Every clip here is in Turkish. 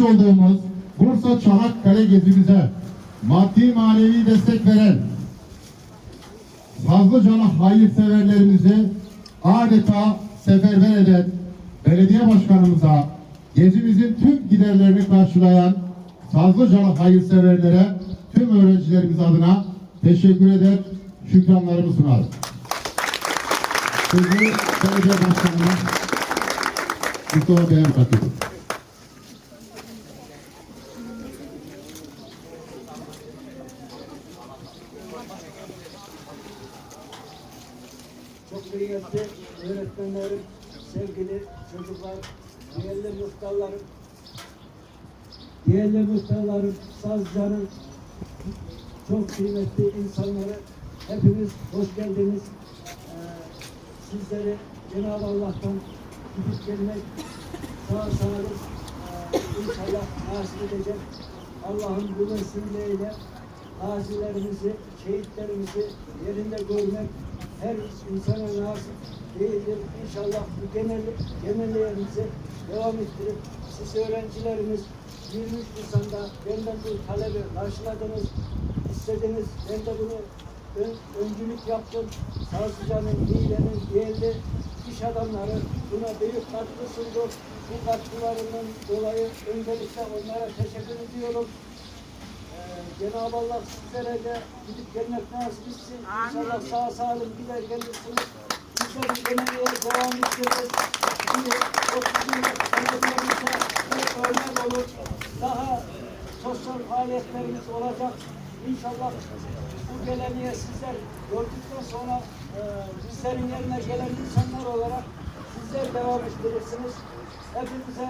olduğumuz Bursa Çanakkale gezimize maddi manevi destek veren Fazlıcalı hayırseverlerimizi adeta seferber eden belediye başkanımıza gezimizin tüm giderlerini karşılayan Sazlıcalı hayırseverlere tüm öğrencilerimiz adına teşekkür eder, şükranlarımı sunarım. Sözü belediye başkanımız Mustafa Bey'e bırakıyorum. Çok kıymetli öğretmenlerim, sevgili çocuklar, değerli muhtarlarım, değerli muhtarlarım, sazcanın çok kıymetli insanları, hepiniz hoş geldiniz. Ee, sizleri Cenab-ı Allah'tan gidip gelmek sağ salim e, inşallah nasip edecek. Allah'ın bu vesileyle gazilerimizi, şehitlerimizi yerinde görmek her insana nasip değildir. İnşallah bu genel, genellerimizi devam ettirip siz öğrencilerimiz 23 Nisan'da benden bu talebi karşıladınız, istediniz. Ben de bunu ön, öncülük yaptım. Sağlıkçıların, iyilerin, değerli iş adamları buna büyük katkı sundu. Bu katkılarından dolayı öncelikle onlara teşekkür ediyorum. Cenab-ı Allah sizlere de gidip gelmek nasip etsin. İnşallah sağ salim gider gelirsiniz. Bizler geneliğe devam ettiririz. Bir 30 yıllık belediyelerimize bir örnek olur. Daha sosyal faaliyetlerimiz olacak. İnşallah bu geleneğe sizler gördükten sonra e, bizlerin yerine gelen insanlar olarak sizler devam ettirirsiniz. Hepinize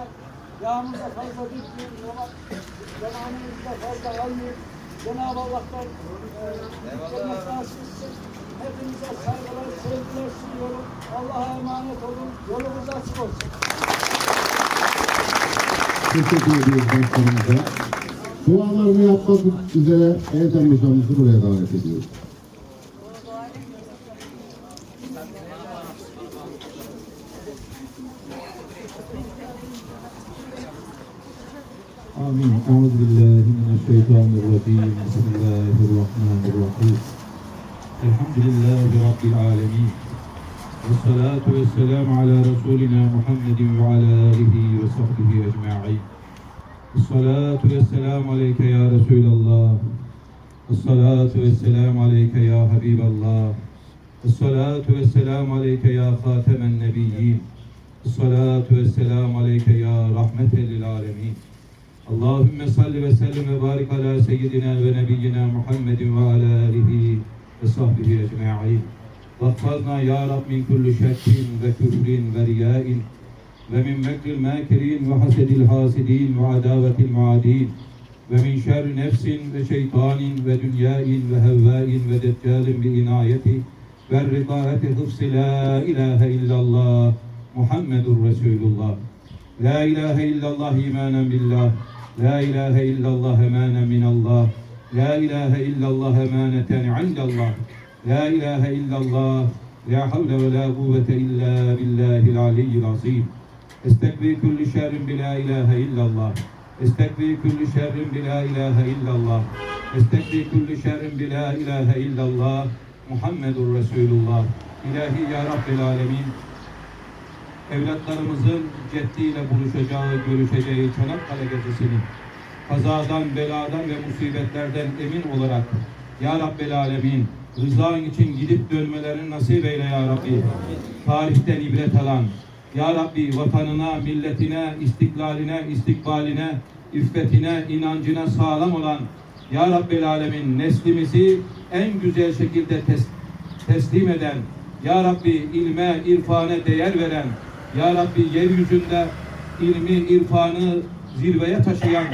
yağmurda fazla bitmeyin ama zamanınızı da fazla almayın. Cenab-ı Allah'tan cennet nasip etsin. Hepinize saygılar, sevgiler sunuyorum. Allah'a emanet olun. Yolunuz açık olsun. Teşekkür ediyoruz başkanımıza. Dualarını yapmak üzere Ertem hocamızı buraya davet ediyoruz. آمين. أعوذ بالله من الشيطان الرجيم. بسم الله الرحمن الرحيم. الحمد لله رب العالمين. والصلاة والسلام على رسولنا محمد وعلى آله وصحبه أجمعين. الصلاة والسلام عليك يا رسول الله. الصلاة والسلام عليك يا حبيب الله. الصلاة والسلام عليك يا خاتم النبيين. الصلاة والسلام عليك يا رحمة للعالمين. Allahümme salli ve sellim ve barik ala seyyidina ve nebiyyina Muhammedin ve ala alihi ve sahbihi ecma'in. Vaffazna ya Rab min kulli şekkin ve küfrin ve riyain ve min mekril makirin ve hasedil hasidin ve adavetil muadin ve min şerri nefsin ve şeytanin ve dünyain ve hevvain ve deccalin bi inayeti ve rıdaeti hıfsi la ilahe illallah Muhammedur Resulullah. La ilahe illallah imanen billah. La ilahe illallah emane minallah. La ilahe illallah emaneten indallah. La ilahe illallah. La havle ve la kuvvete illa billahil aliyyil azim. Estekvi kulli şerrin bi la ilahe illallah. Estekvi kulli şerrin bi la ilahe illallah. Estekvi kulli şerrin bi la ilahe illallah. Muhammedur Resulullah. İlahi ya Rabbil Alemin evlatlarımızın ceddiyle buluşacağı, görüşeceği Çanakkale gecesini kazadan, beladan ve musibetlerden emin olarak Ya Rabbel Alemin rızan için gidip dönmelerini nasip eyle Ya Rabbi. Tarihten ibret alan Ya Rabbi vatanına, milletine, istiklaline, istikbaline, iffetine, inancına sağlam olan Ya Rabbel Alemin neslimizi en güzel şekilde tes- teslim eden Ya Rabbi ilme, irfane değer veren Ya Rabbi yeryüzünde ilmi, irfanı zirveye taşıyan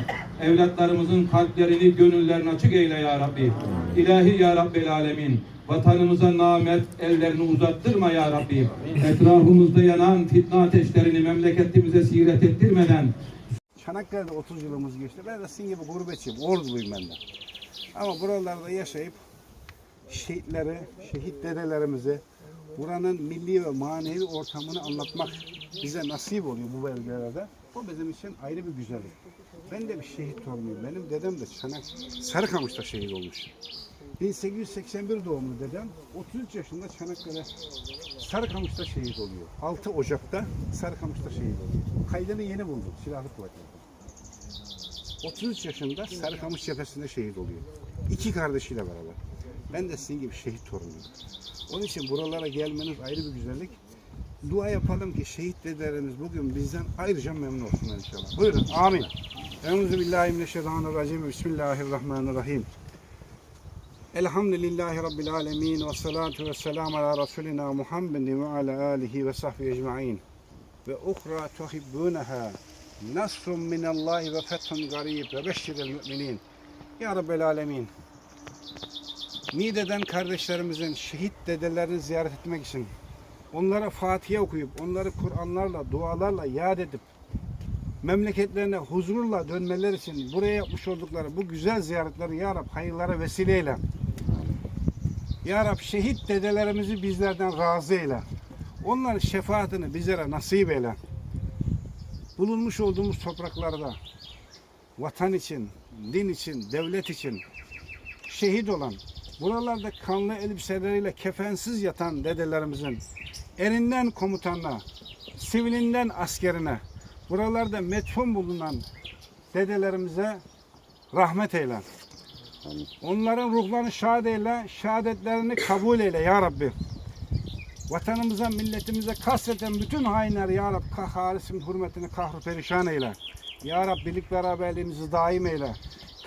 evlatlarımızın kalplerini, gönüllerini açık eyle Ya Rabbi. İlahi Ya Rabbel Alemin. Vatanımıza namert ellerini uzattırma Ya Rabbi. Etrafımızda yanan fitne ateşlerini memleketimize siret ettirmeden Çanakkale'de 30 yılımız geçti. Ben de sizin gibi gurbetçiyim. Orduluyum ben de. Ama buralarda yaşayıp şehitleri, şehit dedelerimizi, buranın milli ve manevi ortamını anlatmak bize nasip oluyor bu bölgelerde. O bizim için ayrı bir güzellik. Ben de bir şehit torunuyum. Benim dedem de Çanak, Sarıkamış'ta şehit olmuş. 1881 doğumlu dedem 33 yaşında Çanakkale Sarıkamış'ta şehit oluyor. 6 Ocak'ta Sarıkamış'ta şehit oluyor. Kaydını yeni buldum silahlı kuvvetlerde. 33 yaşında Sarıkamış cephesinde şehit oluyor. İki kardeşiyle beraber. Ben de sizin gibi şehit torunuyum. Onun için buralara gelmeniz ayrı bir güzellik. Dua yapalım ki şehit dedelerimiz bugün bizden ayrıca memnun olsunlar inşallah. Buyurun. Amin. Euzu billahi mineşşeytanirracim. Bismillahirrahmanirrahim. Elhamdülillahi Rabbil alemin ve salatu ve selamu ala Resulina Muhammedin ve ala alihi ve sahbihi ecma'in. Ve uhra tuhibbunaha nasrun minallahi ve fethun garib ve beşşiril müminin. Ya Rabbel alemin. Niğde'den kardeşlerimizin şehit dedelerini ziyaret etmek için onlara Fatiha okuyup onları Kur'anlarla, dualarla yad edip memleketlerine huzurla dönmeler için buraya yapmış oldukları bu güzel ziyaretleri Ya Rab hayırlara vesile eyle. Ya Rab şehit dedelerimizi bizlerden razı eyle. Onların şefaatini bizlere nasip eyle. Bulunmuş olduğumuz topraklarda vatan için, din için, devlet için şehit olan, buralarda kanlı elbiseleriyle kefensiz yatan dedelerimizin erinden komutanına, sivilinden askerine, buralarda metfun bulunan dedelerimize rahmet eyle. Onların ruhlarını şad eyle, şehadetlerini kabul eyle ya Rabbi. Vatanımıza, milletimize kasreten bütün hainler ya Rab kahharisin hürmetini kahru perişan eyle. Ya Rab birlik beraberliğimizi daim eyle.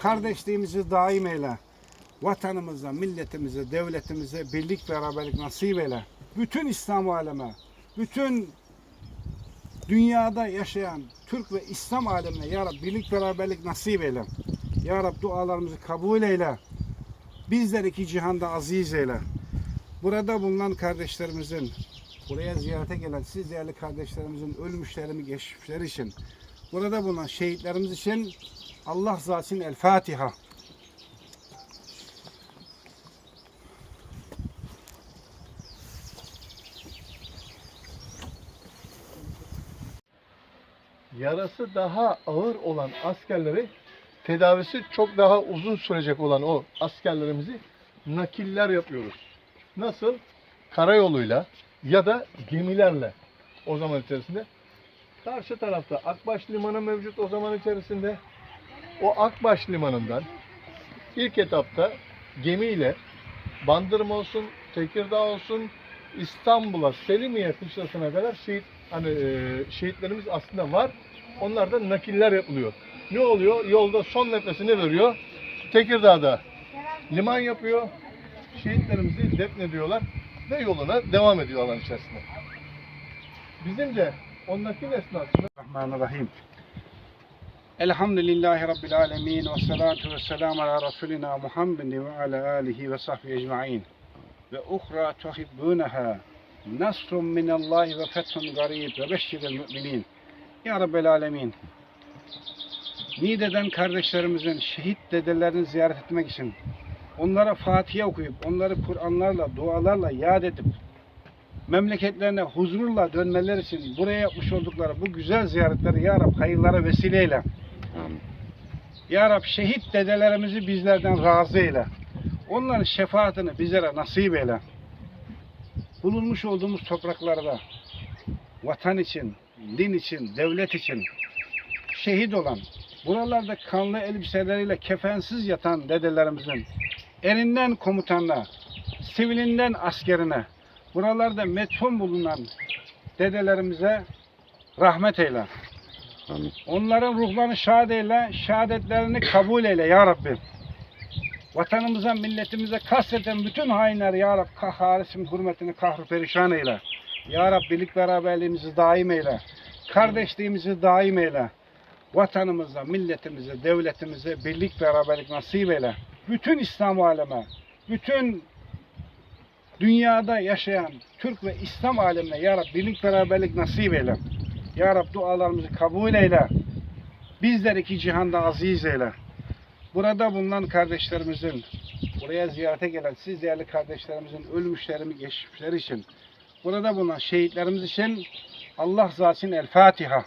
Kardeşliğimizi daim eyle. Vatanımıza, milletimize, devletimize birlik beraberlik nasip eyle. Bütün İslam aleme, bütün dünyada yaşayan Türk ve İslam alemine Ya Rab birlik beraberlik nasip eyle. Ya Rab dualarımızı kabul eyle. Bizleri iki cihanda aziz eyle. Burada bulunan kardeşlerimizin, buraya ziyarete gelen siz değerli kardeşlerimizin ölmüşlerimi geçmişleri için, burada bulunan şehitlerimiz için Allah zatı için El Fatiha. Yarası daha ağır olan askerleri tedavisi çok daha uzun sürecek olan o askerlerimizi nakiller yapıyoruz. Nasıl? Karayoluyla ya da gemilerle o zaman içerisinde. Karşı tarafta Akbaş Limanı mevcut o zaman içerisinde. O Akbaş Limanı'ndan ilk etapta gemiyle Bandırma olsun, Tekirdağ olsun, İstanbul'a, Selimiye kışlasına kadar şehit hani e, şehitlerimiz aslında var. Onlardan nakiller yapılıyor. Ne oluyor? Yolda son nefesini veriyor. Tekirdağ'da liman yapıyor. Şehitlerimizi defnediyorlar ve yoluna devam ediyor alan içerisinde. Bizim de o nakil esnasında Rahmanirrahim. Elhamdülillahi Rabbil alemin ve salatu ve selamu ala Resulina Muhammedin ve ala alihi ve sahbihi ecma'in. Ve uhra tuhibbunaha nasrun minallahi ve fethun garib ve beşşiril müminin. Ya Rabbel alemin. Niğde'den kardeşlerimizin şehit dedelerini ziyaret etmek için onlara Fatiha okuyup onları Kur'anlarla, dualarla yad edip memleketlerine huzurla dönmeler için buraya yapmış oldukları bu güzel ziyaretleri Ya Rab hayırlara vesile eyle. Ya Rab şehit dedelerimizi bizlerden razı eyle. Onların şefaatini bizlere nasip eyle. Bulunmuş olduğumuz topraklarda vatan için, din için, devlet için şehit olan, buralarda kanlı elbiseleriyle kefensiz yatan dedelerimizin erinden komutanına, sivilinden askerine, buralarda metfun bulunan dedelerimize rahmet eyle. Onların ruhlarını şad eyle, şehadetlerini kabul eyle ya Rabbi. Vatanımıza, milletimize kasreten bütün hainler ya Rab kahharisin hürmetini kahru perişan eyle. Ya Rab birlik beraberliğimizi daim eyle. Kardeşliğimizi daim eyle. Vatanımıza, milletimize, devletimize birlik beraberlik nasip eyle. Bütün İslam aleme, bütün dünyada yaşayan Türk ve İslam alemine Ya Rab birlik beraberlik nasip eyle. Ya Rab dualarımızı kabul eyle. Bizleri iki cihanda aziz eyle. Burada bulunan kardeşlerimizin, buraya ziyarete gelen siz değerli kardeşlerimizin ölmüşlerimi geçmişleri için, burada bulunan şehitlerimiz için Allah zatı için El Fatiha.